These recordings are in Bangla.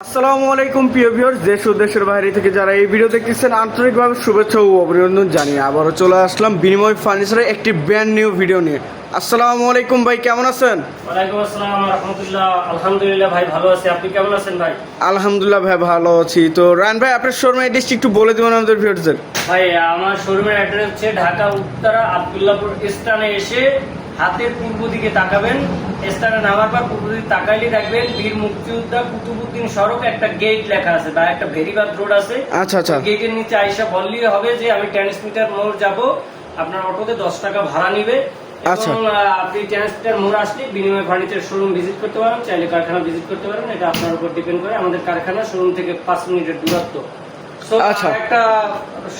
আসসালামু আলাইকুম প্রিয় ভিউয়ার্স দেশ ও দেশের বাইরে থেকে যারা এই ভিডিও দেখতেছেন আন্তরিকভাবে শুভেচ্ছা ও অভিনন্দন জানিয়ে আবারও চলে আসলাম বিনিময় ফার্নিচারের একটি ব্র্যান্ড নিউ ভিডিও নিয়ে। আসসালামু আলাইকুম ভাই কেমন আছেন? ওয়ালাইকুম আসসালাম রহমতুল্লাহ আলহামদুলিল্লাহ ভাই ভালো আছি। আপনি কেমন আছেন ভাই? আলহামদুলিল্লাহ ভাই ভালো আছি। তো রান ভাই আপনার শোরুম অ্যাড্রেসটি একটু বলে দেবেন আমাদের ভিউয়ার্সদের ভাই আমার শোরুমের অ্যাড্রেস হচ্ছে ঢাকা উত্তরা আবদুল্লাপুর স্থানে এসে হাতের পূর্ব দিকে তাকাবেন স্থানে নামার পর পূর্ব দিকে তাকাইলে দেখবেন বীর মুক্তিযোদ্ধা কুতুবুদ্দিন সড়ক একটা গেট লেখা আছে বা একটা ভেরিবাদ রোড আছে। আচ্ছা আচ্ছা। গেটের নিচে আইসা বললেই হবে যে আমি ট্রান্সমিটার মোড় যাব আপনার অটোতে দশ টাকা ভাড়া নিবে আচ্ছা। আপনি ট্রান্সমিটার মোড় আসলে বিনিময় ফার্নিচার শোরুম ভিজিট করতে পারেন চাইলে কারখানা ভিজিট করতে পারেন এটা আপনার উপর ডিপেন্ড করে আমাদের কারখানা শোরুম থেকে পাঁচ মিনিটের দূরত্ব। আচ্ছা। একটা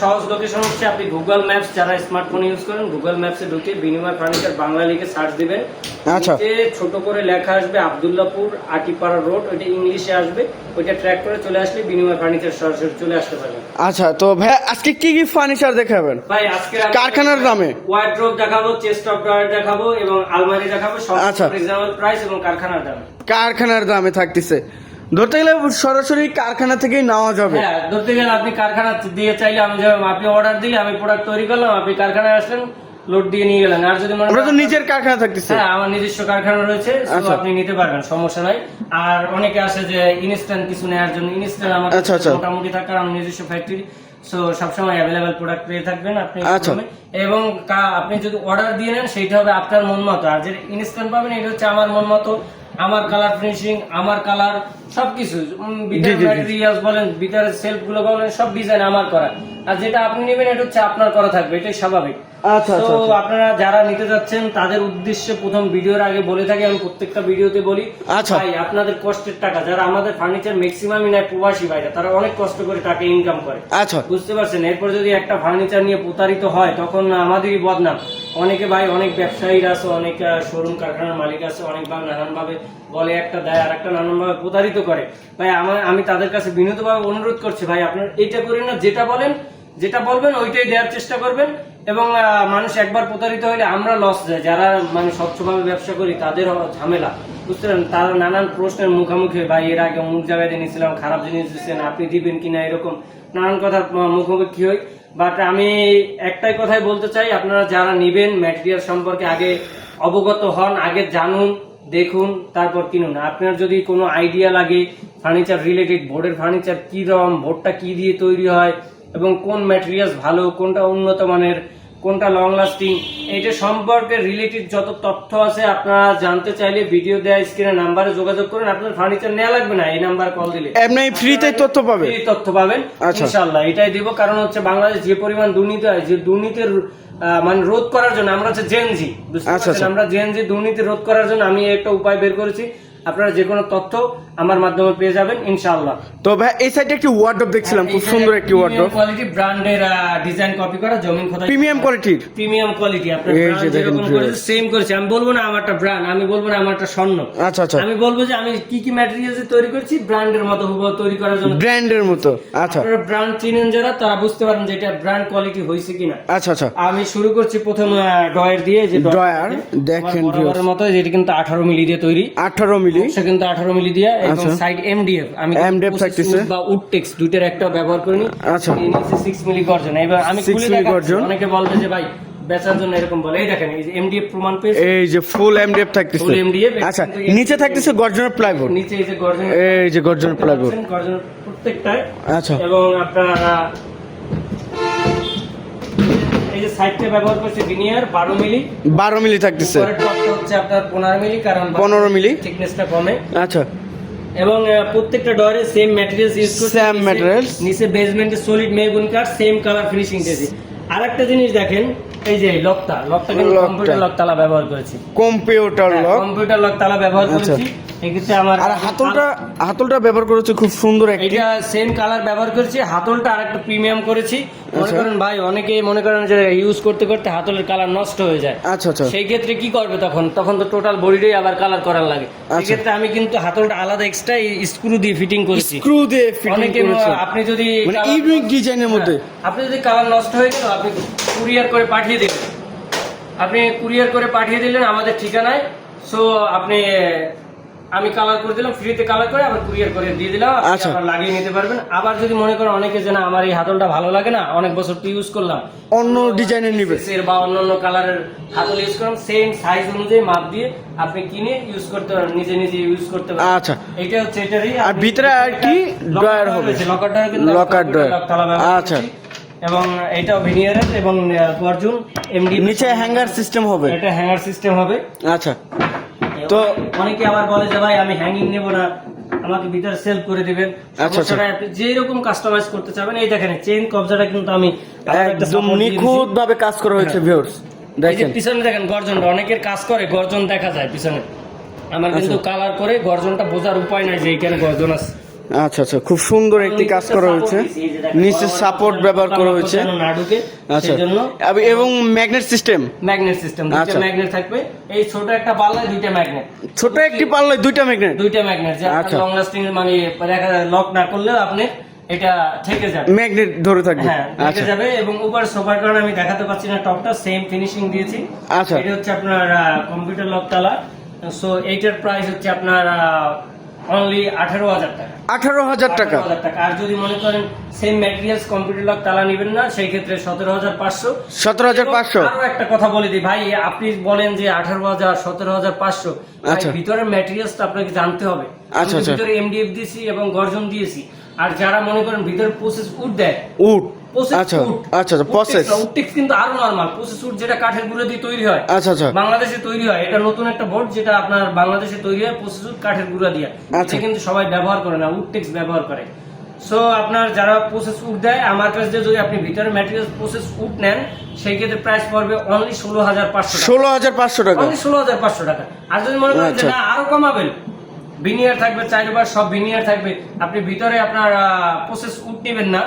সহজ লোকেশন হচ্ছে আপনি গুগল ম্যাপস যারা স্মার্টফোন ইউজ করেন গুগল ম্যাপসে ঢুকে বিনিময় ফার্নিচার বাংলা লিখে সার্চ দিবেন আচ্ছা। ছোট করে লেখা আসবে আবদুল্লাপুর আটিপাড়া রোড ওইটা ইংলিশে আসবে ওইটা ট্র্যাক করে চলে আসলে বিনিময় ফার্নিচার সরাসরি চলে আসতে পারবেন আচ্ছা তো ভাই আজকে কি কি ফার্নিচার দেখাবেন ভাই আজকে কারখানার দামে? ওয়ার্ড্রোব দেখাবো চেস্ট অফ ড্রয়ার দেখাবো এবং আলমারি দেখাবো সব আচ্ছা। রিজনেবল প্রাইস এবং কারখানার দাম কারখানার দামে থাকতেছে ধরতে গেলে সরাসরি কারখানা থেকেই নেওয়া যাবে। হ্যাঁ ধরতে গেলে আপনি কারখানা দিয়ে চাইলে আমি আপনি অর্ডার দিলে আমি প্রোডাক্ট তৈরি করলাম আপনি কারখানায় আসলেন লোড দিয়ে নিয়ে গেলেন। আর যদি মনে আমরা তো নিজের কারখানা থাকতেছে। হ্যাঁ আমার নিজস্ব কারখানা রয়েছে so আচ্ছা। আপনি নিতে পারবেন সমস্যা নাই। আর অনেকে আসে যে ইনস্ট্যান্ট কিছু নেওয়ার জন্য ইনস্ট্যান্ট আমার আচ্ছা, আচ্ছা। মোটামুটি থাকার আমার নিজস্ব ফ্যাক্টরি সো সবসময় অ্যাভেলেবেল প্রোডাক্ট পেয়ে থাকবেন আপনি। এবং আপনি যদি অর্ডার দিয়ে নেন সেইটা হবে আপনার মন মতো। আর যে ইনস্ট্যান্ট পাবেন এটা হচ্ছে আমার মন মতো। আমার কালার ফিনিশিং আমার কালার সবকিছু। ম্যাটেরিয়ালস বলেন ভিতরের সেলফগুলো বলেন সব ডিজাইন আমার করা আর যেটা আপনি নেবেন এটা হচ্ছে আপনার করা থাকবে এটাই স্বাভাবিক তো আচ্ছা আচ্ছা। আপনারা যারা নিতে যাচ্ছেন তাদের উদ্দেশ্যে প্রথম ভিডিওর আগে বলে থাকি আমি প্রত্যেকটা ভিডিওতে বলি। আচ্ছা। ভাই আপনাদের কষ্টের টাকা যারা আমাদের ফার্নিচার ম্যাক্সিমামই নেয় প্রবাসী ভাইরা তারা অনেক কষ্ট করে টাকা ইনকাম করে। আচ্ছা। বুঝতে পারছেন? এরপর যদি একটা ফার্নিচার নিয়ে প্রতারিত হয় তখন আমাদেরই বদনাম। অনেকে ভাই অনেক ব্যবসায়ীরা আছে অনেক শোরুম কারখানার মালিক আছে অনেক ভাবে নানান ভাবে বলে একটা দেয় আর একটা নানান ভাবে প্রতারিত করে। ভাই আমার আমি তাদের কাছে বিনীতভাবে অনুরোধ করছি ভাই আপনার এটা করেন না যেটা বলেন যেটা বলবেন ওইটাই দেওয়ার চেষ্টা করবেন। এবং মানুষ একবার প্রতারিত হলে আমরা লস যায় যারা মানে স্বচ্ছভাবে ব্যবসা করি, তাদের ঝামেলা। বুঝতে পারেন তারা নানান প্রশ্নের মুখোমুখি বা এর আগে অমুক জায়গায় দিয়ে নিয়েছিলাম খারাপ জিনিস দিচ্ছেন আপনি দিবেন কিনা এরকম নানান কথা মুখোমুখি হই। বাট আমি একটাই কথাই বলতে চাই, আপনারা যারা নিবেন ম্যাটেরিয়াল সম্পর্কে আগে অবগত হন, আগে জানুন, দেখুন, তারপর কিনুন। আপনার যদি কোনো আইডিয়া লাগে ফার্নিচার রিলেটেড বোর্ডের ফার্নিচার কি রকম বোর্ডটা কি দিয়ে তৈরি হয় এবং কোন ম্যাটেরিয়ালস ভালো কোনটা উন্নত মানের কোনটা লং লাস্টিং এটা সম্পর্কে রিলেটেড যত তথ্য আছে আপনারা জানতে চাইলে ভিডিও দেওয়া স্ক্রিনে নাম্বারে যোগাযোগ করুন। আপনার ফার্নিচার নেওয়া লাগবে না এই নাম্বার কল দিলে। এমনি ফ্রিতে তথ্য পাবে এই তথ্য পাবেন। আচ্ছা। ইনশাআল্লাহ এটাই দিব। কারণ হচ্ছে বাংলাদেশ যে পরিমাণ দুর্নীতি হয় যে দুর্নীতির মানে রোধ করার জন্য আমরা হচ্ছে জেনজি বুঝতে আচ্ছা, পারছেন? আচ্ছা। আমরা জেনজি দুর্নীতি রোধ করার জন্য আমি একটা উপায় বের করেছি। আপনারা যে কোনো তথ্য আমার মাধ্যমে পেয়ে যাবেন ইনশাআল্লাহ। তো ভাই এই সাইডে একটি ওয়ার্ডরোব দেখছিলাম খুব সুন্দর একটি ওয়ার্ডরোব কোয়ালিটি ব্র্যান্ডের ডিজাইন কপি করা জমিন খোদাই প্রিমিয়াম কোয়ালিটির প্রিমিয়াম কোয়ালিটি আপনার যেরকম করেছে সেম করেছে। আমি বলব না আমারটা ব্র্যান্ড আমি বলব না আমারটা স্বর্ণ। আচ্ছা আচ্ছা। আমি বলব যে আমি কি কি ম্যাটেরিয়ালস তৈরি করছি ব্র্যান্ডের মতো হুবহু তৈরি করার জন্য। ব্র্যান্ডের মতো আচ্ছা। আপনারা ব্র্যান্ড চিনেন যারা তারা বুঝতে পারেন যে এটা ব্র্যান্ড কোয়ালিটি হয়েছে কিনা। আচ্ছা আচ্ছা। আমি শুরু করছি প্রথম ডয়ের দিয়ে যে Dryer, দেখেন আমার মতো যেটা কিন্তু আঠারো মিলি দিয়ে তৈরি। আঠারো মিলি। সে কিন্তু আঠারো মিলি দিয়ে এবং আচ্ছা। সাইড এমডিএফ আমি MDF থাকতেছে। বা উডটেক্স দুইটার একটা ব্যবহার করিনি। আচ্ছা। সিক্স মিলি গর্জন। এবার আমি 6 খুলে দেখাচ্ছি। অনেকে বলবে যে ভাই বেচার জন্য এরকম বলে। এই দেখেন এই যে এমডিএফ প্রমাণ পেয়েছে। এই যে ফুল এমডিএফ থাকতেছে Full MDF, আচ্ছা নিচে থাকতেছে গর্জনের প্লাইবোর্ড নিচে এই যে গর্জন এই যে গর্জনের প্লাইবোর্ড গর্জন প্রত্যেকটায়। আচ্ছা। এবং আপনার এই যে সাইডটা ব্যবহার করছে ভিনিয়ার বারো মিলি বারো মিলি থাকতেছে পরের টপটা হচ্ছে আপনার পনেরো মিলি কারণ 15 মিলি। থিকনেসটা কমে। আচ্ছা। এবং প্রত্যেকটা ডরে সেম ম্যাটেরিয়ালস ইউজ করছে। নিচে- materials। নিচে বেসমেন্টে সলিড মেগুন কাঠ সেম কালার ফিনিশিং দিয়েছি। আরেকটা জিনিস দেখেন এই যে লকটা লকটা কিন্তু লকটা। কম্পিউটার লক তালা ব্যবহার করেছি। কম্পিউটার লক কম্পিউটার লক তালা ব্যবহার আচ্ছা। করেছি। এক্ষেত্রে আমার আর হাতলটা হাতলটা ব্যবহার করেছে খুব সুন্দর একটা। এটা সেম কালার ব্যবহার করেছি। হাতলটা আরেকটা প্রিমিয়াম করেছি। মনে আচ্ছা। করেন ভাই অনেকে মনে করেন যে ইউজ করতে করতে হাতলের কালার নষ্ট হয়ে যায়। আচ্ছা আচ্ছা। সেই ক্ষেত্রে কি করবে তখন? তখন তো টোটাল বডিটাই আবার কালার করার লাগে। আচ্ছা। সেক্ষেত্রে আমি কিন্তু হাতলটা আলাদা এক্সট্রা স্ক্রু দিয়ে ফিটিং করেছি। স্ক্রু দিয়ে ফিটিং অনেকে আপনি যদি মানে ইউনিক ডিজাইনের মধ্যে। হ্যাঁ, আপনি যদি কালার নষ্ট হয়ে গেল আপনি কুরিয়ার করে পাঠিয়ে দিলেন। আপনি কুরিয়ার করে পাঠিয়ে দিলেন আমাদের ঠিকানায়। সো আপনি আমি কালার করে দিলাম ফ্রিতে কালার করে আবার কুরিয়ার করে দিয়ে দিলাম আচ্ছা। লাগিয়ে নিতে পারবেন। আবার যদি মনে করেন অনেকে যে না আমার এই হাতলটা ভালো লাগে না অনেক বছর তো ইউজ করলাম। অন্য ডিজাইনের নিবে। এর বা অন্য অন্য কালারের হাতল ইউজ করলাম সেম সাইজ অনুযায়ী মাপ দিয়ে আপনি কিনে ইউজ করতে পারেন নিজে নিজে ইউজ করতে পারেন। আচ্ছা। এটা হচ্ছে এটারই আর ভিতরে আর কি ড্রয়ার হবে? লকার ড্রয়ার কিন্তু লকার ড্রয়ার আচ্ছা। এবং এটা ভিনিয়ারের এবং অর্জুন এমডি নিচে হ্যাঙ্গার সিস্টেম হবে। এটা হ্যাঙ্গার সিস্টেম হবে। আচ্ছা। তো অনেকে আবার বলে যে ভাই আমি হ্যাঙ্গিং নেব না। আমাকে ভিতরে সেল করে দিবেন। আপনি যে রকম কাস্টমাইজ করতে চাবেন এই দেখেন চেইন কবজাটা কিন্তু আমি একদম। নিখুঁত ভাবে কাজ করা হয়েছে ভিউয়ার্স দেখেন। পিছনে দেখেন গর্জনটা অনেকের কাজ করে গর্জন দেখা যায় পিছনে। আমার আচ্ছা। কিন্তু কালার করে গর্জনটা বোঝার উপায় নাই যে এখানে গর্জন আছে। আচ্ছা আচ্ছা খুব সুন্দর একটি কাজ করা হয়েছে। নিচে সাপোর্ট ব্যবহার করা হয়েছে। আচ্ছা। এবং ম্যাগনেট সিস্টেম ম্যাগনেট সিস্টেম দুইটা আচ্ছা। ম্যাগনেট থাকবে। এই ছোট একটা পাল্লায় দুইটা ম্যাগনেট ছোট একটি পাল্লায় দুইটা ম্যাগনেট দুইটা ম্যাগনেট যে আচ্ছা। লং লাস্টিং মানে লক না করলেও আপনি এটা থেকে যাবে। ম্যাগনেট ধরে থাকবে। হ্যাঁ থেকে আচ্ছা। যাবে এবং উপর সোফার কারণে আমি দেখাতে পাচ্ছি না টপটা সেম ফিনিশিং দিয়েছি। আচ্ছা। এটা হচ্ছে আপনার কম্পিউটার লক তালা। সো এইটার প্রাইস হচ্ছে আপনার অনলি আঠারো হাজার টাকা। আঠারো হাজার টাকা। টাকা। আর যদি মনে করেন সেম ম্যাটেরিয়ালস কম্পিউটার লক তালা নেবেন না সেই ক্ষেত্রে সতেরো হাজার পাঁচশো। সতেরো হাজার পাঁচশো। আরও একটা কথা বলে দিই ভাই আপনি বলেন যে আঠারো হাজার সতেরো হাজার পাঁচশো। আচ্ছা। ভিতরের ম্যাটেরিয়ালস আপনাকে জানতে হবে। আচ্ছা, আচ্ছা। ভিতরে এমডিএফ দিয়েছি এবং গর্জন দিয়েছি। আর যারা মনে করেন ভিতরে প্রসেস উড দেয় উড আচ্ছা আচ্ছা আচ্ছা প্রসেস কিন্তু আরও নরমাল প্রসেস উড যেটা কাঠের গুঁড়ো দিয়ে তৈরি হয় আচ্ছা আচ্ছা। বাংলাদেশে তৈরি হয় এটা নতুন একটা বোর্ড যেটা আপনার বাংলাদেশে তৈরি হয় প্রসেস উড কাঠের গুঁড়া দিয়ে। আচ্ছা। কিন্তু সবাই ব্যবহার করে না উড টেক্স ব্যবহার করে। সো আপনার যারা প্রসেস উড দেয় আমার কাছে দিয়ে যদি আপনি ভিতরে ম্যাটেরিয়াল প্রসেস উড নেন সেই ক্ষেত্রে প্রাইস পড়বে অনলি ষোলো হাজার পাঁচশো ষোলো হাজার পাঁচশো টাকা। অনলি ষোলো হাজার পাঁচশো টাকা। আর যদি মনে করেন। আরও কমাবেন ভিনিয়ার থাকবে চারবার সব ভিনিয়ার থাকবে। আপনি ভিতরে আপনার প্রসেস উড নেবেন না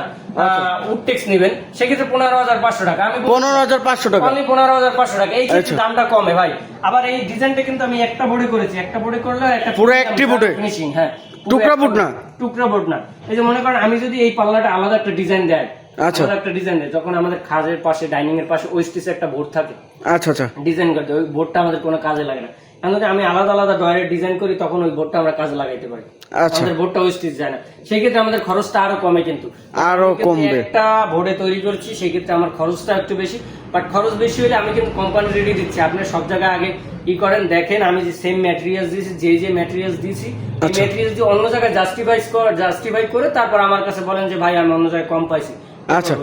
উড টেক্স নেবেন। সেক্ষেত্রে পনেরো হাজার পাঁচশো টাকা। আমি পনেরো হাজার পাঁচশো টাকা। অনলি পনেরো হাজার পাঁচশো টাকা। এই আচ্ছা। দামটা কমে ভাই। আবার এই ডিজাইনটা কিন্তু আমি একটা বোর্ডে করেছি। একটা বোর্ডে করলে একটা পুরো একটি board-এ? ফিনিশিং হ্যাঁ টুকরা board না? টুকরা বোর্ড না। এই যে মনে করেন আমি যদি এই পাল্লাটা আলাদা একটা ডিজাইন দেয় আচ্ছা। একটা ডিজাইন দেয় যখন আমাদের খাজের পাশে ডাইনিং এর পাশে ওয়েস্টিসে একটা বোর্ড থাকে আচ্ছা আচ্ছা। ডিজাইন করতে ওই বোর্ডটা আমাদের কোনো কাজে লাগে না। এখন আমি আলাদা আলাদা ডয়ারের ডিজাইন করি তখন ওই বোর্ডটা আমরা কাজে লাগাইতে পারি। আচ্ছা। আমাদের বোর্ডটা যায় না। সেই ক্ষেত্রে আমাদের খরচটা আরও কমে কিন্তু। আরও কমবে। একটা বোর্ডে তৈরি করছি সেই ক্ষেত্রে আমার খরচটা একটু বেশি। বাট খরচ বেশি হলে আমি কিন্তু কোম্পানি রেডি দিচ্ছি। আপনি সব জায়গায় আগে ই করেন দেখেন আমি যে সেম ম্যাটেরিয়ালস দিয়েছি যে যে ম্যাটেরিয়ালস দিয়েছি এই আচ্ছা। দিয়ে অন্য জায়গায় জাস্টিফাই জাস্টিফাই করে তারপর আমার কাছে বলেন যে ভাই আমি অন্য জায়গায় কম পাইছি। আচ্ছা।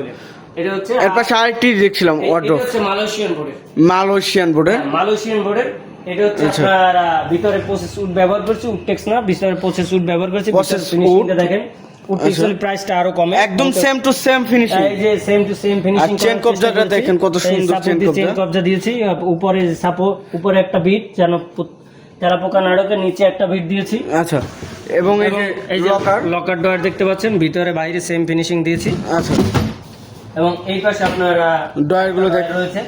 এটা হচ্ছে এর পাশে আরেকটি দেখছিলাম এটা হচ্ছে মালয়েশিয়ান বোর্ডের। মালয়েশিয়ান বোর্ডে? মালয়েশিয়ান বোর্ডের এটা হচ্ছে। আপনার ভিতরে প্রসেস উড ব্যবহার করছি উড টেক্স না ভিতরে প্রসেস উড ব্যবহার করছি Process ফিনিশিংটা দেখেন। উড টেক্স আচ্ছা। প্রাইসটা আরও কমে। একদম সেম টু সেম ফিনিশিং এই যে same to same finishing chain কবজাটা দেখেন কত সুন্দর চেন কবজা। কবজা দিয়েছি উপরে সাপো উপরে একটা বিট যেন তেরা পোকা নাড়কে নিচে একটা বিট দিয়েছি। আচ্ছা। এবং এই যে এই যে লকার লকার ডোর দেখতে পাচ্ছেন ভিতরে বাইরে সেম ফিনিশিং দিয়েছি। আচ্ছা। এবং এই পাশে আপনার ডয়ারগুলো রয়েছে।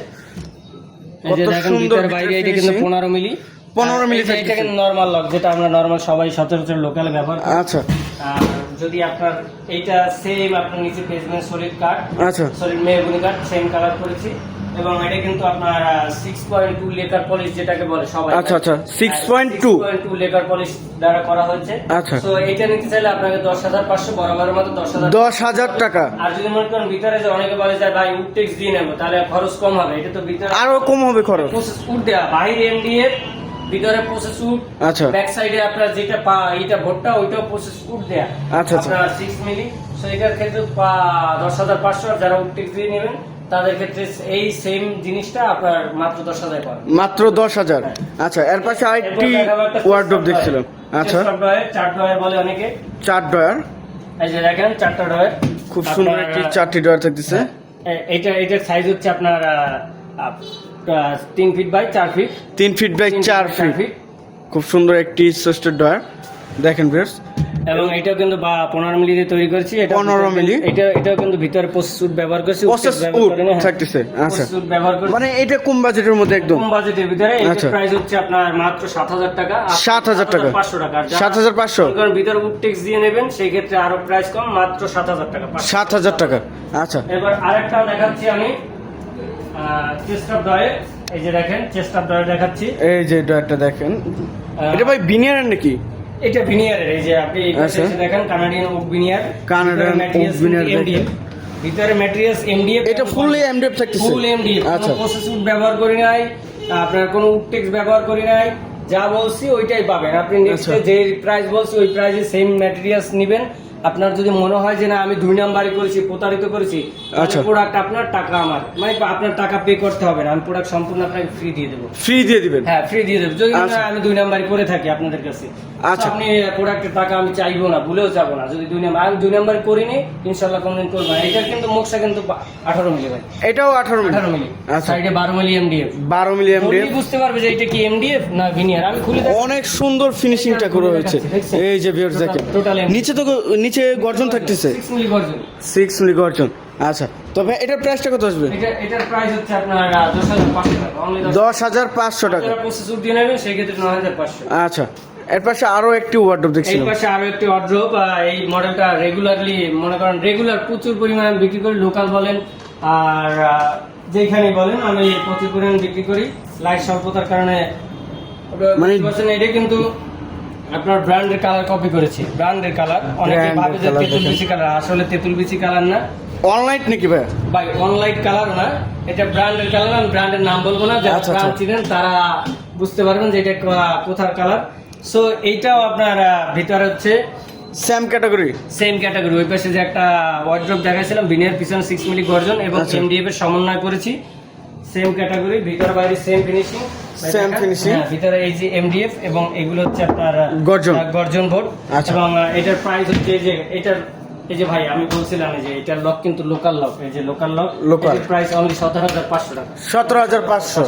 পনেরো মিলি। 15 মিলি এটা কিন্তু নর্মাল লক যেটা আমরা নর্মাল সবাই সচরাচর লোকাল ব্যবহার আচ্ছা। আর যদি আপনার এইটা সেম আপনার নিচে বেসমেন্ট সলিড কাঠ আচ্ছা। সলিড মেহগুনি কাঠ সেম কালার করেছি। এবং এটা কিন্তু আপনার six point two lacquer polish যেটাকে বলে সবাই আচ্ছা, আচ্ছা, 6.2 পয়েন্ট টু লেকার পলিশ দ্বারা করা হয়েছে। আচ্ছা। তো এটা নিতে চাইলে আপনাকে দশ হাজার পাঁচশো বরাবরের মতো দশ হাজার দশ হাজার টাকা। আর যদি মনে করেন ভিতরে যে অনেকে বলে যে ভাই উড দিয়ে নেব তাহলে খরচ কম হবে। এটা তো ভিতরে আরও কম হবে খরচ। প্রসেস উড দেওয়া বাইরে এমডিএফ ভিতরে প্রসেস উড আচ্ছা। ব্যাক সাইডে আপনার যেটা পা এইটা ভোটটা ওইটাও প্রসেস উড দেয়া। আচ্ছা, আচ্ছা। আপনার সিক্স মিলি। সো এটার ক্ষেত্রে পা- দশ হাজার পাঁচশো আর যারা উড টেক্স দিয়ে নেবেন তাদের ক্ষেত্রে এই সেম জিনিসটা আপনার মাত্র দশ হাজার পাবেন মাত্র দশ হাজার? আচ্ছা এর পাশে আরেকটি of দেখছিলাম। আচ্ছা। চার ড্রয়ার বলে অনেকে। চার ডয়ার এই যে দেখেন চারটা ড্রয়ার। খুব সুন্দর একটি চারটি ডয়ার থাকতেছে। এটা এটার সাইজ হচ্ছে আপনার তিন ফিট বাই চার ফিট তিন ফিট বাই চার ফিট ফিট খুব সুন্দর একটি সিস্টার ডয়ার দেখেন ভিউয়ার্স। এবং এটাও কিন্তু বা পনেরো মিলি দিয়ে তৈরি করছি। এটা 15 মিলি? এটা এটাও কিন্তু ভিতরে প্রসেস উড ব্যবহার করছি Process wood থাকতেছে, আচ্ছা। ব্যবহার করছি। মানে এটা কম বাজেটের মধ্যে একদম। কম বাজেটের ভিতরে আচ্ছা। এটার প্রাইস হচ্ছে আপনার মাত্র সাত হাজার টাকা 7,000 টাকা। 7,500 টাকা। 7,500 মনে করেন ভিতরে উড টেক্স দিয়ে নেবেন সেই ক্ষেত্রে আরও প্রাইস কম মাত্র সাত হাজার টাকা পাঁচশো। সাত হাজার টাকা। আচ্ছা। এবার আরেকটা দেখাচ্ছি আমি। চেস্ট অফ ডয়ে এই যে দেখেন চেস্ট অফ ডয়ে দেখাচ্ছি। এই যে ডয়ারটা দেখেন। এটা ভাই বিনিয়ারের নাকি? এটা ভিনিয়ারের এই যে আপনি আচ্ছা। দেখেন Canadian oak veneer Canadian oak veneer. ভিতরে ম্যাটেরিয়ালস এমডিএফ এটা ফুললি এমডিএফ থাকতেছে ফুল এমডিএফ আচ্ছা প্রসেস উড ব্যবহার করি নাই আপনার কোনো উডটেক্স ব্যবহার করি নাই যা বলছি ওইটাই পাবেন আপনি নেক্সটে। যে প্রাইস বলছি ওই প্রাইসে সেম ম্যাটেরিয়ালস নেবেন আপনার যদি মনে হয় যে না আমি দুই নাম্বারই করেছি প্রতারিত করেছি আচ্ছা। প্রোডাক্ট আপনার টাকা আমার। মানে আপনার টাকা পে করতে হবে না আমি প্রোডাক্ট সম্পূর্ণ আপনাকে ফ্রি দিয়ে দেবো। ফ্রি দিয়ে দিবেন? হ্যাঁ ফ্রি দিয়ে দেবো। যদি না আচ্ছা। আমি দুই নাম্বারই করে থাকি আপনাদের কাছে। আচ্ছা। আপনি প্রোডাক্টের টাকা আমি চাইব না ভুলেও চাবো না। যদি দুই নাম্বার আমি দুই নাম্বার করিনি ইনশাল্লাহ কোনদিন করব না। এটা কিন্তু মুখটা কিন্তু আঠারো মিলি ভাই। এটাও আঠারো মিলি? আঠারো মিলি। আচ্ছা। সাইডে বারো মিলি এমডিএফ বারো মিলি এমডিএফ বুঝতে পারবে যে এটা কি এমডিএফ না ভিনিয়ার আমি খুলে। অনেক সুন্দর ফিনিশিংটা করে হয়েছে। এই যে ভিউয়ার্স দেখেন। নিচে তো নিচে গর্জন থাকতেছে। সিক্স মিলি গর্জন। আচ্ছা তবে এটার প্রাইসটা কত আসবে? এটার প্রাইস হচ্ছে আপনার দশ হাজার পাঁচশো টাকা। প্রসেসর দিয়ে নেবেন সেই ক্ষেত্রে নয় হাজার পাঁচশো। আচ্ছা এর পাশে আরও একটি ওয়ার্ডরোব দেখছি এর পাশে আরও একটি অড্রপ এই মডেলটা রেগুলারলি মনে করেন রেগুলার প্রচুর পরিমাণে বিক্রি করি লোকাল বলেন আর যেখানে বলেন আমি প্রচুর পরিমাণে বিক্রি করি। লাইট স্বল্পতার কারণে মানে এটা কিন্তু আপনার ব্র্যান্ডের কালার কপি করেছি। ব্র্যান্ডের কালার অনেকে ভাবে যে তেঁতুল। বিচি কালার আসলে তেঁতুল বিচি কালার না। অনলাইন নাকি ভাই? ভাই অনলাইট কালার না। এটা ব্র্যান্ডের কালার আমি ব্র্যান্ডের নাম বলব না। যারা আচ্ছা, ব্র্যান্ড আচ্ছা। চিনেন তারা বুঝতে পারবেন যে এটা কোথার কালার সো এইটাও আপনার ভিতরে হচ্ছে সেম ক্যাটাগরি সেম ক্যাটাগরি ওই পাশে যে একটা ওয়ার্ড্রপ দেখাইছিলাম বিনিয়ার পিছনে সিক্স মিলি গর্জন এবং আচ্ছা। এমডিএফ এর সমন্বয় করেছি। সেম ক্যাটাগরি ভিতর বাইরে সেম ফিনিশিং সেম ফিনিশিং ভিতরে এই যে এমডিএফ এবং এগুলো হচ্ছে আপনার গর্জন। গর্জন বোর্ড আচ্ছা। এবং এটার প্রাইস হচ্ছে এই যে এটার এই যে ভাই আমি বলছিলাম যে এটার লক কিন্তু লোকাল লক এই যে local lock local price only সতেরো হাজার পাঁচশো টাকা। সতেরো হাজার পাঁচশো।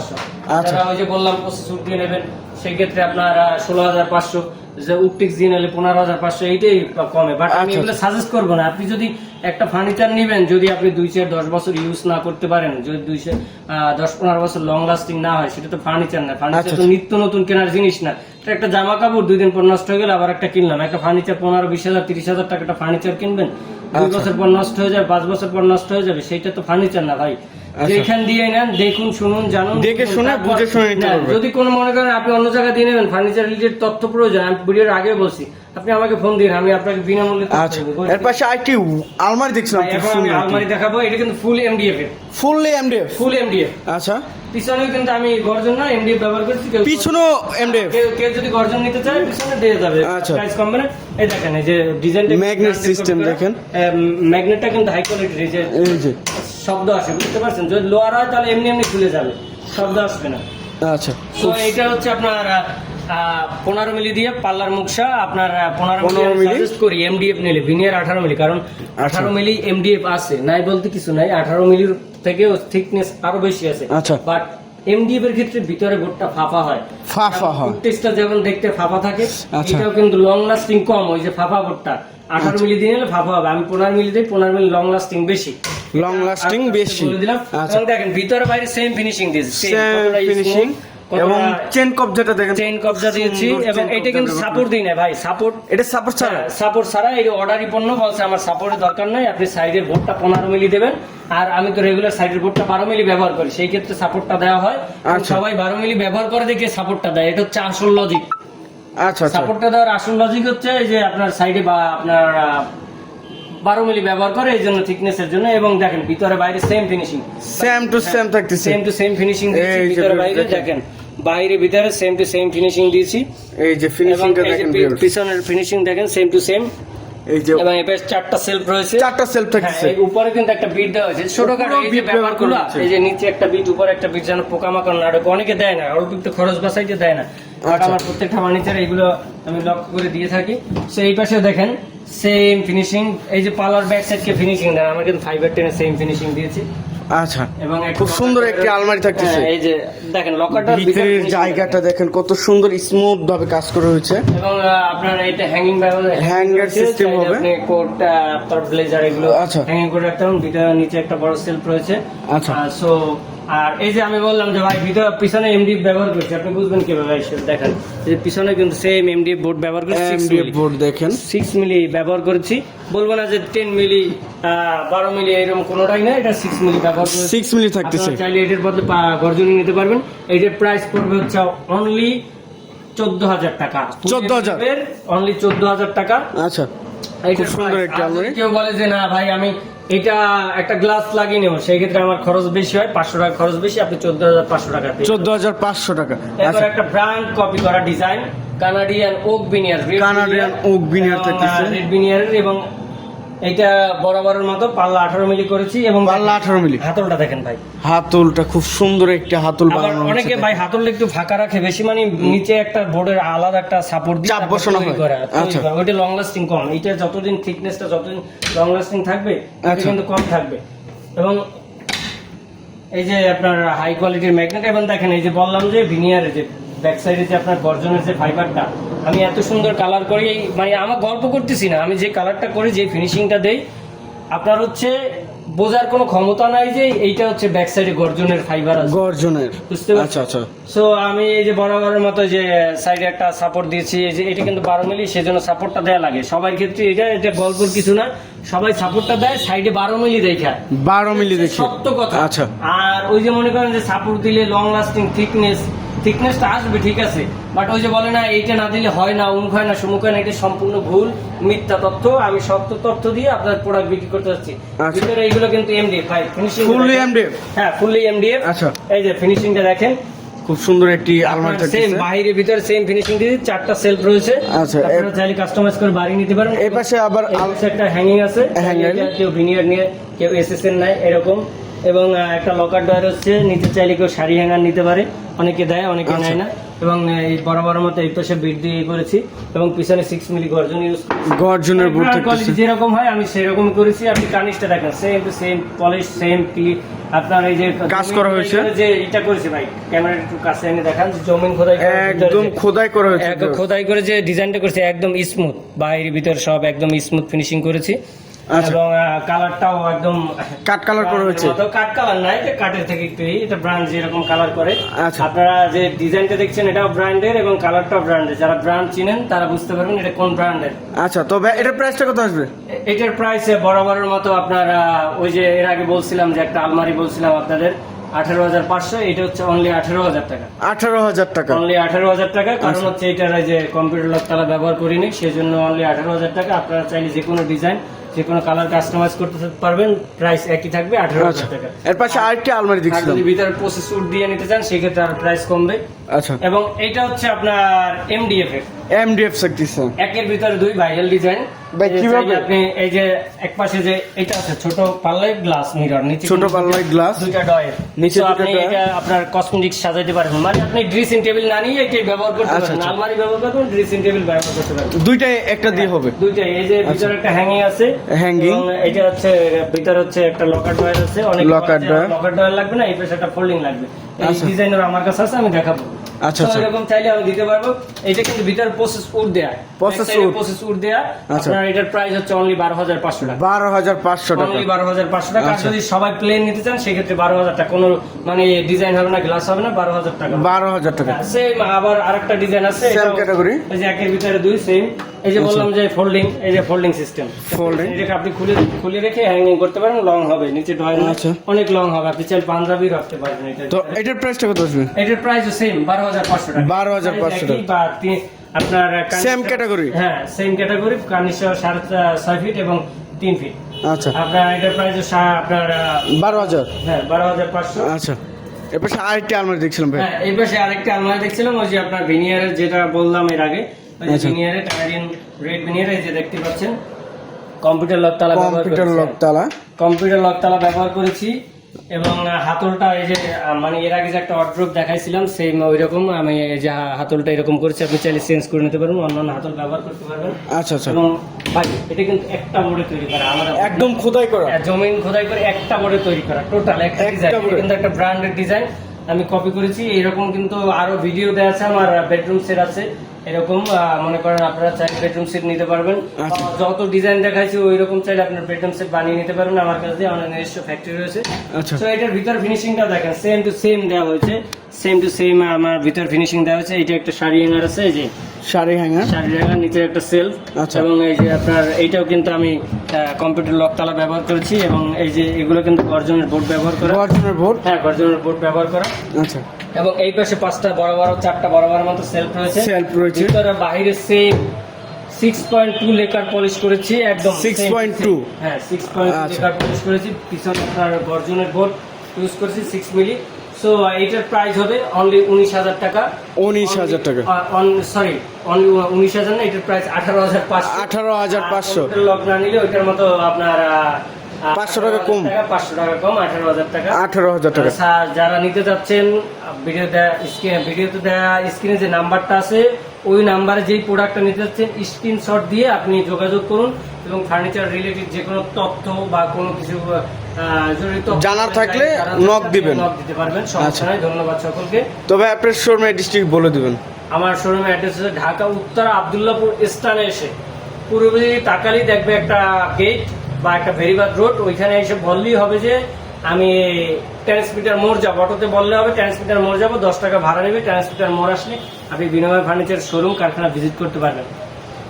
আচ্ছা। ওই যে বললাম প্রসেসর দিয়ে নেবেন। সেই ক্ষেত্রে আপনার ষোলো হাজার পাঁচশো যে উকটিক্স দিয়ে নিলে পনেরো হাজার পাঁচশো এইটাই কমে। বাট আমি আচ্ছা, এগুলো সাজেস্ট করব না। আপনি যদি একটা ফার্নিচার নেবেন যদি আপনি দুই চার দশ বছর ইউজ না করতে পারেন যদি দুইশো দশ পনেরো বছর লং লাস্টিং না হয় সেটা তো ফার্নিচার না। ফার্নিচার আচ্ছা, তো নিত্য নতুন কেনার জিনিস না। একটা জামা কাপড় দুই দিন পর নষ্ট হয়ে গেলে আবার একটা কিনলাম। একটা ফার্নিচার পনেরো বিশ হাজার তিরিশ হাজার টাকা একটা ফার্নিচার কিনবেন। দুই আচ্ছা। বছর পর নষ্ট হয়ে যাবে পাঁচ বছর পর নষ্ট হয়ে যাবে সেইটা তো ফার্নিচার না ভাই। আচ্ছা। যেখান দিয়ে নেন দেখুন শুনুন জানুন। দেখে শুনে বুঝে শুনে নিতে পারবেন। যদি কোনো মনে করেন আপনি অন্য জায়গায় দিয়ে নেবেন ফার্নিচার রিলেটেড তথ্য প্রয়োজন আমি ভিডিওর আগে বলছি আপনি আমাকে ফোন দিন আমি আপনাকে বিনামূল্যে আচ্ছা এর পাশে আরেকটি আলমারি দেখছিলাম এখন আমি আলমারি দেখাবো এটা কিন্তু ফুল এমডিএফ এর। ফুললি এমডিএফ ফুল এমডিএফ আচ্ছা। পিছনেও কিন্তু আমি গর্জন না এমডিএফ ব্যবহার করছি পিছনেও এমডিএফ কেউ কেউ যদি গর্জন নিতে চায় পিছনে দিয়ে যাবে। আচ্ছা। প্রাইস কমবে না এই দেখেন এই যে ডিজাইনটা Magnet system দেখেন। ম্যাগনেটটা কিন্তু হাই কোয়ালিটির এই যে শব্দ আসে বুঝতে পারছেন যদি লোয়ার হয় তাহলে এমনি এমনি খুলে যাবে শব্দ আসবে না আচ্ছা তো এটা হচ্ছে আপনার পনেরো মিলি দিয়ে পাল্লার মুখসা আপনার পনেরো 15 মিলি? সাজেস্ট করি এমডিএফ নিলে ভিনিয়ার আঠারো মিলি কারণ আঠারো মিলি এমডিএফ আছে নাই বলতে কিছু নাই আঠারো মিলির থেকেও থিকনেস আরও বেশি আছে আচ্ছা। বাট এমডিএফ এর ক্ষেত্রে ভিতরে বোর্ডটা ফাঁপা হয়। ফাঁপা হয়। টেস্টটা যেমন দেখতে ফাঁপা থাকে আচ্ছা। এটাও কিন্তু লং লাস্টিং কম ওই যে ফাঁপা বোর্ডটা আঠারো মিলি দিয়ে নিলে ফাঁপা হবে। আমি পনেরো মিলি দিই পনেরো মিলি লং লাস্টিং বেশি। লং লাস্টিং বেশি। দিলাম। আচ্ছা। দেখেন ভিতরে বাইরে সেম ফিনিশিং দিয়েছে। সেম ফিনিশিং এবং চেন কপ যেটা দেখেন চেইন কবজা দিয়েছি এবং এটা কিন্তু সাপোর্ট দিই না ভাই সাপোর্ট এটা সাপোর্ট ছাড়া? সাপোর্ট ছাড়া এই অর্ডারই পণ্য বলছে আমার সাপোর্টের দরকার নাই আপনি সাইডের বোর্ডটা পনেরো মিলি দেবেন আর আমি তো রেগুলার সাইডের বোর্ডটা বারো মিলি ব্যবহার করি সেই ক্ষেত্রে সাপোর্টটা দেওয়া হয়। আচ্ছা। সবাই বারো মিলি ব্যবহার করে দেখে সাপোর্টটা দেয় এটা হচ্ছে আসল লজিক আচ্ছা আচ্ছা। সাপোর্টটা দেওয়ার আসল লজিক হচ্ছে যে আপনার সাইডে বা আপনার বারো মিলি ব্যবহার করে এই জন্য থিকনেসের জন্য এবং দেখেন ভিতরে বাইরে same finishing same to same থাকতেছে। সেম টু সেম ফিনিশিং ভিতরে বাইরে দেখেন। বাইরে ভিতরে সেম টু সেম ফিনিশিং দিয়েছি। এই যে ফিনিশিংটা দেখেন পিছনের ফিনিশিং দেখেন সেম টু সেম এই যে এবং এবার চারটা সেলফ রয়েছে। চারটা সেলফ হ্যাঁ, থাকতেছে। এই উপরে কিন্তু একটা বিট দেওয়া হয়েছে। ছোটখাটো উপরেও এই যে ব্যাপারগুলো এই যে নিচে একটা বিট উপরে একটা বিট যেন পোকামাকড় না ঢোকে অনেকে দেয় না অল্প একটু খরচ বাসাইতে দেয় না। আচ্ছা। আমার প্রত্যেকটা ফার্নিচার এগুলো আমি লক্ষ্য করে দিয়ে থাকি। সো এই পাশে দেখেন সেম ফিনিশিং এই যে পার্লার ব্যাক সাইডকে ফিনিশিং দেন আমার কিন্তু ফাইবার টেনে সেম ফিনিশিং দিয়েছি। আচ্ছা এবং খুব সুন্দর একটি আলমারি থাকতেছে হ্যাঁ, এই যে দেখেন লকারটা ভিতরের জায়গাটা দেখেন কত সুন্দর স্মুথ ভাবে কাজ করা হয়েছে এবং আপনার এটা হ্যাঙ্গিং হ্যাঙ্গার সিস্টেম হবে। আপনি কোট আপনার ব্লেজার এগুলো আচ্ছা। হ্যাঙ্গিং করে রাখতে পারেন ভিতরে নিচে একটা বড় সেলফ রয়েছে আচ্ছা। সো আর এই যে আমি বললাম যে ভাই ভিতরে পিছনে এমডি ব্যবহার করছি আপনি বুঝবেন কীভাবে দেখেন। যে পিছনে কিন্তু সেম এমডি বোর্ড ব্যবহার করছি এমডিএফ বোর্ড দেখেন। সিক্স মিলি ব্যবহার করেছি। বলব না যে টেন মিলি বারো মিলি এরকম কোনোটাই না এটা সিক্স মিলি ব্যবহার করেছি। সিক্স মিলি থাকতেছে। চাইলে এটার বদলে গর্জনই নিতে পারবেন। এটার প্রাইস পড়বে হচ্ছে অনলি চোদ্দ হাজার টাকা। 14,000 অনলি চোদ্দ হাজার টাকা। আচ্ছা। খুব সুন্দর একটা আলমারি। কেউ বলে যে না ভাই আমি এটা একটা গ্লাস লাগিয়ে নেব। সেই ক্ষেত্রে আমার খরচ বেশি হয় পাঁচশো টাকা খরচ বেশি আপনি চোদ্দ হাজার পাঁচশো টাকা চোদ্দ হাজার পাঁচশো টাকা। এরপর আচ্ছা। একটা ব্র্যান্ড কপি করা design Canadian oak veneer oak veneer red veneer এবং এটা বরাবরের মতো পাল্লা আঠারো মিলি করেছি এবং পাল্লা আঠারো মিলি। হাতলটা দেখেন ভাই। হাতলটা খুব সুন্দর একটা হাতল বানানো অনেকে ভাই হাতলটা একটু ফাঁকা রাখে বেশি মানে নিচে একটা বোর্ডের আলাদা একটা সাপোর্ট দিয়ে চাপ বসানো হয়। করে, আচ্ছা। ওইটা লং লাস্টিং কম। এটা যতদিন থিকনেসটা যতদিন লং লাস্টিং থাকবে এটা আচ্ছা। কিন্তু কম থাকবে। এবং এই যে আপনার হাই কোয়ালিটির ম্যাগনেট এবং দেখেন এই যে বললাম যে ভিনিয়ারের যে ব্যাক সাইডে যে আপনার গর্জনের যে ফাইবারটা আমি এত সুন্দর কালার করি মানে আমার গল্প করতেছি না। আমি যে কালারটা করি যে ফিনিশিংটা দেই আপনার হচ্ছে বোঝার কোনো ক্ষমতা নাই যে এইটা হচ্ছে ব্যাক সাইডে গর্জনের ফাইবার আছে। গর্জনের। বুঝতে পারছি। আচ্ছা আচ্ছা। সো আমি এই যে বরাবরের মতো যে সাইডে একটা সাপোর্ট দিয়েছি এই যে এটা কিন্তু বারো মিলি সেজন্য সাপোর্টটা দেওয়া লাগে। সবার ক্ষেত্রে এটা এটা গল্পর কিছু না। সবাই সাপোর্টটা দেয় সাইডে বারো মিলি দেখা। বারো মিলি দেখি। সত্য কথা। আচ্ছা। আর ওই যে মনে করেন যে সাপোর্ট দিলে লং লাস্টিং থিকনেস থিকনেসটা আসবে ঠিক আছে। বাট ওই যে বলে না এইটা না দিলে হয় না উমুক হয় না সুমুখ হয় না এটা সম্পূর্ণ ভুল মিথ্যা তথ্য। আমি সত্য তথ্য দিয়ে আপনার প্রোডাক্ট বিক্রি করতে যাচ্ছি। আচ্ছা। ভিতরে এইগুলো কিন্তু এমডিএফ ভাই ফিনিশিং Fully MDF? হ্যাঁ ফুললি এমডিএফ আচ্ছা। এই যে ফিনিশিংটা দেখেন। খুব সুন্দর একটি আলমারি সেম বাইরে ভিতরে সেম ফিনিশিং দিয়ে চারটা সেলফ রয়েছে। আচ্ছা, আপনারা চাইলে কাস্টমাইজ করে বাড়ি নিতে পারেন। এই পাশে আবার এই আল- পাশে একটা হ্যাঙ্গিং আছে। এটা কেউ ভিনিয়ার নিয়ে কেউ এসএসএন নাই এরকম। এবং একটা লকার ডয়ার হচ্ছে নিতে চাইলে কেউ শাড়ি হ্যাঙ্গার নিতে পারে। অনেকে দেয় অনেকে আচ্ছা। নেয় না। এবং এই বরাবর মতো এই পাশে বিট দিয়ে করেছি। এবং পিছনে সিক্স মিলি গর্জন ইউজ গর্জনের কোয়ালিটি যেরকম হয় আমি সেরকম করেছি। আপনি কানিসটা দেখেন same to same polish same clip আপনার এই যে কাজ করা হয়েছে? যে এটা করেছে ভাই ক্যামেরা একটু কাছে এনে দেখান জমিন খোদাই একদম খোদাই করা হয়েছে একদম খোদাই করে যে ডিজাইনটা করেছে একদম স্মুথ বাইরে ভিতর সব একদম স্মুথ ফিনিশিং করেছি। এবং কালারটাও একদম কাট কালার করা হয়েছে কাট কালার নাই এটা কাটের থেকে একটু এটা ব্র্যান্ড যেরকম কালার করে। আচ্ছা। আপনারা যে ডিজাইনটা দেখছেন এটাও ব্র্যান্ডের এবং কালারটাও ব্র্যান্ডের যারা ব্র্যান্ড চিনেন তারা বুঝতে পারবেন এটা কোন ব্র্যান্ডের আচ্ছা তবে এটার প্রাইসটা কত আসবে? এটার প্রাইস বরাবরের মতো আপনার ওই যে এর আগে বলছিলাম যে একটা আলমারি বলছিলাম আপনাদের আঠারো হাজার পাঁচশো এটা হচ্ছে অনলি আঠারো হাজার টাকা। আঠারো হাজার টাকা। অনলি আঠারো হাজার টাকা কারণ আচ্ছা। হচ্ছে এটার যে কম্পিউটার লক তালা ব্যবহার করিনি সেই জন্য অনলি আঠারো হাজার টাকা। আপনারা চাইলে যে কোনো ডিজাইন যে কোনো কালার কাস্টমাইজ করতে পারবেন প্রাইস একই থাকবে আঠারো আচ্ছা। হাজার টাকা। এর পাশে আরেকটি আলমারি দেখছিলাম। যদি ভিতরে প্রসেস উড দিয়ে নিতে চান সেক্ষেত্রে আর প্রাইস কমবে। আচ্ছা। এবং এটা হচ্ছে আপনার এমডিএফ এমডিএফ একের ভিতরে দুই ভাইরাল ডিজাইন ভাই, কীভাবে? আপনি এই যে এক পাশে যে এটা আছে ছোট পাল্লাই গ্লাস মিরর নিচে ছোট পাল্লায় গ্লাস দুইটা ডয়ের নিচে আপনি এটা আপনার কসমেটিক্স সাজাইতে পারবেন। মানে আপনি ড্রেসিং টেবিল না নিয়ে এটাই ব্যবহার করতে আচ্ছা, পারবেন। আচ্ছা। আলমারি ব্যবহার করতে পারবেন ড্রেসিং টেবিল ব্যবহার করতে পারবেন। দুইটাই একটা দিয়ে হবে। দুইটাই। এই যে ভিতরে একটা হ্যাঙ্গিং আছে। এবং এটা হচ্ছে ভিতরে হচ্ছে একটা লকার ডয়ার আছে। অনেক Locker drawer। লকার ডয়ার লাগবে না এই পাশে একটা ফোল্ডিং লাগবে। এই আচ্ছা। ডিজাইনার আমার কাছে আছে আমি দেখাবো। আচ্ছা, আচ্ছা। এরকম চাইলে আমি দিতে পারব। এটা কিন্তু ভিতর প্রসেস উড দেয়া। প্রসেস উড প্রসেস উড দেয়া। আচ্ছা। আপনার এটার প্রাইস হচ্ছে অনলি বারো হাজার পাঁচশো টাকা। বারো হাজার পাঁচশো টাকা। অনলি বারো হাজার পাঁচশো টাকা। আর আচ্ছা। যদি সবাই প্লেন নিতে চান সেক্ষেত্রে বারো হাজার টাকা। কোনো মানে ডিজাইন হবে না গ্লাস হবে না বারো হাজার টাকা। বারো হাজার টাকা। সেম আবার আরেকটা ডিজাইন আছে। সেম ক্যাটাগরি এই যে একের ভিতরে দুই সেম এই যে বললাম যে ফোল্ডিং এই যে ফোল্ডিং সিস্টেম Folding? এটাকে আপনি খুলে খুলে রেখে হ্যাঙ্গিং করতে পারেন লং হবে। নিচে ড্রয়ার আচ্ছা। অনেক লং হবে। আপনি চাইলে পাঞ্জাবি রাখতে পারবেন এটা। তো এটার প্রাইসটা কত আসবে? এটার প্রাইস সেম বারো হাজার পাঁচশো টাকা। 12,500 একই বা তিন- আপনার Same category? হ্যাঁ সেম ক্যাটাগরি চা- ছয় ফিট এবং তিন ফিট আচ্ছা। আপনার এটার প্রাইস আপনার আহ, বারো হাজার? হ্যাঁ বারো হাজার পাঁচশো। আচ্ছা। এর পাশে আরেকটি আলমারি দেখছিলাম ভাই। হ্যাঁ এই পাশে আরেকটা আলমারি দেখছিলাম ওই যে আপনার ভিনিয়ারের যেটা বললাম এর আগে। আচ্ছা। ভিনিয়ারের কানাডিয়ান রেড ভিনিয়ার এই যে দেখতে পাচ্ছেন কম্পিউটার লক তালা কম্পিউটার লক তালা। কম্পিউটার লক তালা ব্যবহার করেছি এবং হাতলটা এই যে মানে এর আগে যে একটা অড্রপ দেখাইছিলাম সেই ওই রকম আমি এই যে হাতলটা এরকম করেছি আপনি চাইলে চেঞ্জ করে নিতে পারবেন অন্যান্য হাতল ব্যবহার করতে পারবেন। আচ্ছা আচ্ছা। এবং ভাই এটা কিন্তু একটা বোর্ডে তৈরি করা একদম খোদাই করা। জমিন খোদাই করে একটা বোর্ডে তৈরি করা টোটাল একটা একটা ডিজাইন কিন্তু একটা ব্র্যান্ডেড ডিজাইন আমি কপি করেছি এরকম কিন্তু আরও ভিডিও দেওয়া আছে আমার বেডরুম সেট আছে। এরকম মনে করেন আপনারা চাইলে বেডরুম সেট নিতে পারবেন। আচ্ছা। যত ডিজাইন দেখাইছি ওই রকম চাইলে আপনার বেডরুম সেট বানিয়ে নিতে পারবেন। আমার কাছে আমার নিজস্ব ফ্যাক্টরি রয়েছে। আচ্ছা। তো এটার ভিতর ফিনিশিংটা দেখেন সেম টু সেম দেওয়া হয়েছে। সেম টু সেম আমার ভিতর ফিনিশিং দেওয়া হয়েছে। এটা একটা শাড়ি হ্যাঙ্গার আছে এই যে শাড়ি হ্যাঙ্গার শাড়ি হ্যাঙ্গার নিচে একটা সেলফ আচ্ছা। এবং এই যে আপনার এইটাও কিন্তু আমি কম্পিউটার লক তালা ব্যবহার করেছি। এবং এই যে এগুলো কিন্তু গর্জনের বোর্ড ব্যবহার করা। গর্জনের বোর্ড হ্যাঁ গর্জনের বোর্ড ব্যবহার করা। আচ্ছা। এবং এই পাশে পাঁচটা বড় বড় চারটা বড় বড় মতো সেলফ রয়েছে। সেলফ রয়েছে। ভিতরে বাইরে same six point two lacquer polish করেছি একদম 6.2 হ্যাঁ সিক্স পয়েন্ট আচ্ছা। লেকার পলিশ করেছি। পিছনে আপনার গর্জনের বোর্ড ইউজ করেছি সিক্স মিলি সো এইটার প্রাইস হবে অনলি উনিশ হাজার টাকা। 19,000 টাকা। সরি অনলি উনিশ হাজার না এটার প্রাইস আঠারো হাজার পাঁচশো। আঠারো হাজার পাঁচশো। লক না নিলে ওইটার মতো আপনার 500 টাকা কম। পাঁচশো টাকা কম আঠারো হাজার টাকা আঠারো হাজার টাকা আচ্ছা, যারা নিতে চাচ্ছেন ভিডিও দেয়া ভিডিওতে দেওয়া স্ক্রিনে যে নাম্বারটা আছে ওই নাম্বারে যেই প্রোডাক্টটা নিতে চাচ্ছেন স্ক্রিনশট দিয়ে আপনি যোগাযোগ করুন এবং ফার্নিচার রিলেটেড যে কোনো তথ্য বা কোনো কিছু জানার থাকলে থাকলে দিবেন। knock দিতে পারবেন সমস্যা আচ্ছা। নাই ধন্যবাদ সকলকে তবে আপনার শোরুমের ডিস্ট্রিক্ট বলে দিবেন আমার শোরুম অ্যাড্রেস হচ্ছে ঢাকা উত্তর আবদুল্লাপুর স্থানে এসে পূর্ব তাকালি দেখবে একটা গেট বা একটা ভেরিবাদ রোড ওইখানে এসে বললেই হবে যে, আমি ট্রান্সমিটার মোড় যাব। অটোতে বললে হবে ট্রান্সমিটার মোড় যাব, দশ টাকা ভাড়া নেবে ট্রান্সমিটার মোড় আসলে আপনি বিনিময় ফার্নিচার শোরুম কারখানা ভিজিট করতে পারবেন।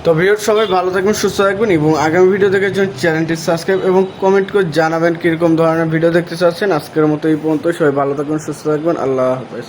তো ভিডিও সবাই ভালো থাকবেন, সুস্থ থাকবেন এবং আগামী ভিডিও দেখার জন্য চ্যানেলটি সাবস্ক্রাইব এবং কমেন্ট করে জানাবেন কীরকম ধরনের ভিডিও দেখতে চাচ্ছেন। আজকের মতো এই পর্যন্ত সবাই ভালো থাকবেন, সুস্থ থাকবেন, আল্লাহ হাফেজ।